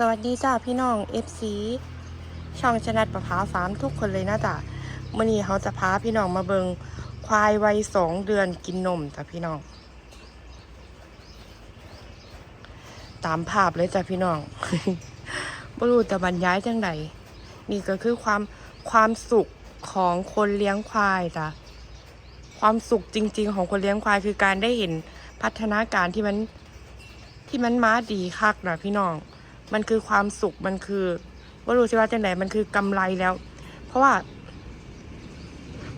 สวัสดีจ้าพี่น้อง FC ช่องชนัดประภาฟาร์มทุกคนเลยนะจ้ะมื่อนี้เขาจะพาพี่น้องมาเบิงควายวัยสองเดือนกินนมจ้ะพี่น้อง ตามภาพเลยจ้ะพี่น้องบรู้จะบรรยายจังใดนี่ก็คือความความสุขของคนเลี้ยงควายจ้ะความสุขจริง ๆ ของคนเลี้ยงควายคือการได้เห็นพัฒนาการที่มันที่มันม้าดีคักนะพี่น้อง มันคือความสุขมันคือว่ารู้ใช่ว่าจังไหนมันคือกำไรแล้ว เพราะว่า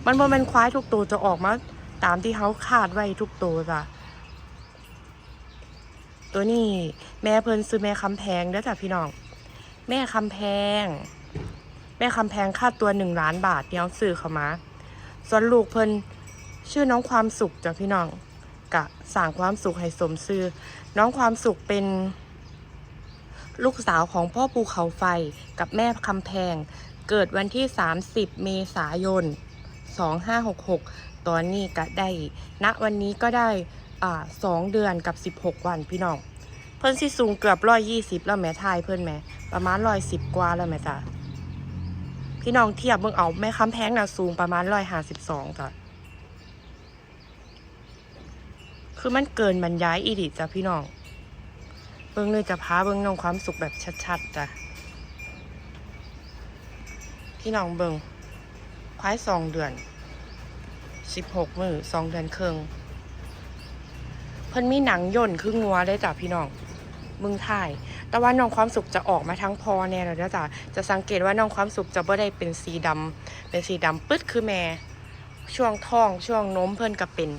มันบ่แมันควายทุกตัวจะออกมา ตามที่เขาคาดไว้ทุกตัวจ้ะตัวนี้แม่เพิ่นซื้อแม่คำแพงเด้อจ้ะพี่น้อง แม่คำแพง แม่คำแพงค่าตัวหนึ่งล้านบาทเดี๋ยวซื้อเขามา ส่วนลูกเพิ่นชื่อน้องความสุขจ้ะพี่น้องกะสั่งความสุขให้สมซื้อน้องความสุขเป็น ลูกสาวของพ่อภูเขาไฟกับแม่คำแพง เกิดวันที่ 30 เมษายน 2566 ตอนนี้ก็ได้ณวันนี้ก็ได้อ่าสองเดือนกับ 16 วันพี่น้อง เพิ่นสิสูงเกือบร้อยยี่สิบแล้วแม่ทายเพิ่นแหม่ ประมาณร้อยสิบกว่าแล้วแม่จ้ะพี่น้องเทียบเบิ่งเอาแม่คำแพงน่ะสูงประมาณร้อยห้าสิบสองจ้ะคือมันเกินบรรยายอีดิจ้ะพี่น้อง เบิ่งเลยจะพาเบิ่งน้องความสุขแบบชัดๆจ้ะพี่น้องเบิ่งควายสองเดือนสิบหกมือสองเดือนครึ่งเพิ่นมีหนังย่นคืองัวเลยจ้ะพี่น้องมึงถ่าย แต่ว่าน้องความสุขจะออกมาทั้งพอแน่เลยนะจ๊ะจะสังเกตว่าน้องความสุขจะไม่ได้เป็นสีดำเป็นสีดำปึ๊ดคือแม่ ช่วงท้องช่วงนมเพิ่นก็เป็น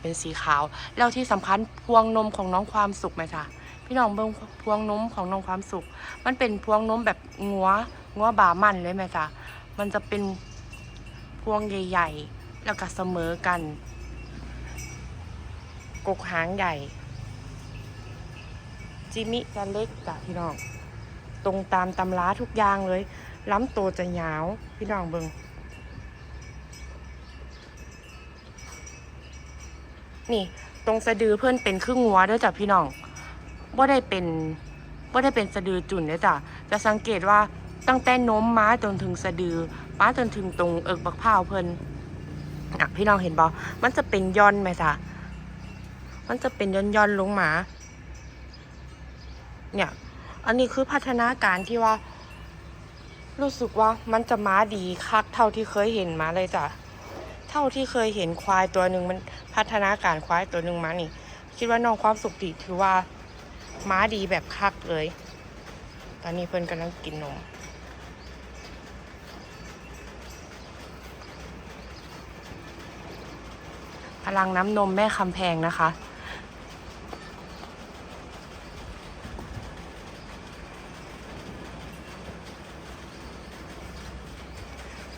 เป็นสีขาว แล้วที่สำคัญพวงนมของน้องความสุขไหมจ๊ะ พี่น้องเบิ่งพวงนมของน้องความสุข มันเป็นพวงนมแบบงัวงัวบามันเลยไหมจ๊ะมันจะเป็นพวงใหญ่ ๆ แล้วก็เสมอกัน กกหางใหญ่ จิมิจะเล็กจ้ะพี่น้อง ตรงตามตำราทุกอย่างเลย ล้ำตัวจะยาว พี่น้องเบิงนี่ ตรงสะดือเพื่อนเป็นครึ่งหัวด้อจ้ะพี่น้อง ว่ได้เป็นว่ได้เป็นสะดือจุ่นเด้อจ้ะจะสังเกตว่าตั้งแต่น้มม้าจนถึงสะดือม้าจนถึงตรงเอิกบักพร้าวเพิ่นอะพี่น้องเห็นบอมันจะเป็นย่อนไหมจ้ะมันจะเป็นย่อนย่อนลงมา เนี่ย อันนี้คือพัฒนาการที่ว่า รู้สึกว่ามันจะม้าดีคักเท่าที่เคยเห็นมาเลยจ้ะ เท่าที่เคยเห็นควายตัวหนึ่งมันพัฒนาการควายตัวหนึ่งมานี่ คิดว่าน้องความสุขดีถือว่า ม้าดีแบบคักเลย ตอนนี้เพิ่นกำลังกินนม พลังน้ำนมแม่คำแพงนะคะ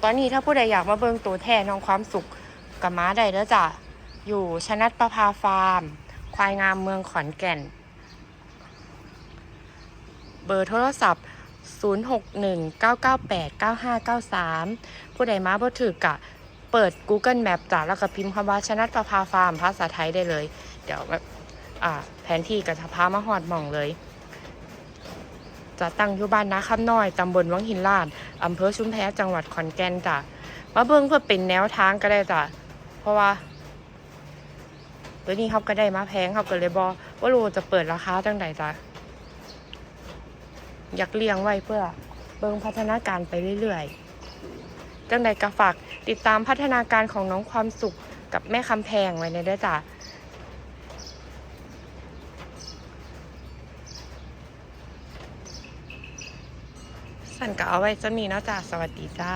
ตอนนี้ถ้าผู้ใดอยากมาเบิ่งตัวแทนน้องความสุขกับม้าใดแล้วจ้ะ อยู่ชนัดประภาฟาร์ม ควายงามเมืองขอนแก่น เบอร์โทรศัพท์ 0619989593 ผู้ใดมาบ่ถือกะ เปิด Google Map จ้ะแล้วก็พิมพ์คำว่าชนัดประภาฟาร์มภาษาไทยได้เลย เดี๋ยวแบบแผนที่กับพามาหอดหม่องเลย จะตั้งอยู่บ้านนาคำน้อยตำบลวังหินลาดอำเภอชุมแพจังหวัดขอนแก่นจ้ะมาเบิ่งเพื่อเป็นแนวทางก็ได้จ้ะเพราะว่าตัวนี้เขาก็ได้มาแพงเขาก็เลยบอว่ารู้จะเปิดราคาจังใดจ้ะ อยากเลี้ยงไว้เพื่อเบิ่งพัฒนาการไปเรื่อยๆจังใดกระฝากติดตามพัฒนาการของน้องความสุขกับแม่คำแพงไว้ในด้วยจ้ะสันก็เอาไว้จะมีนะจ้ะสวัสดีจ้า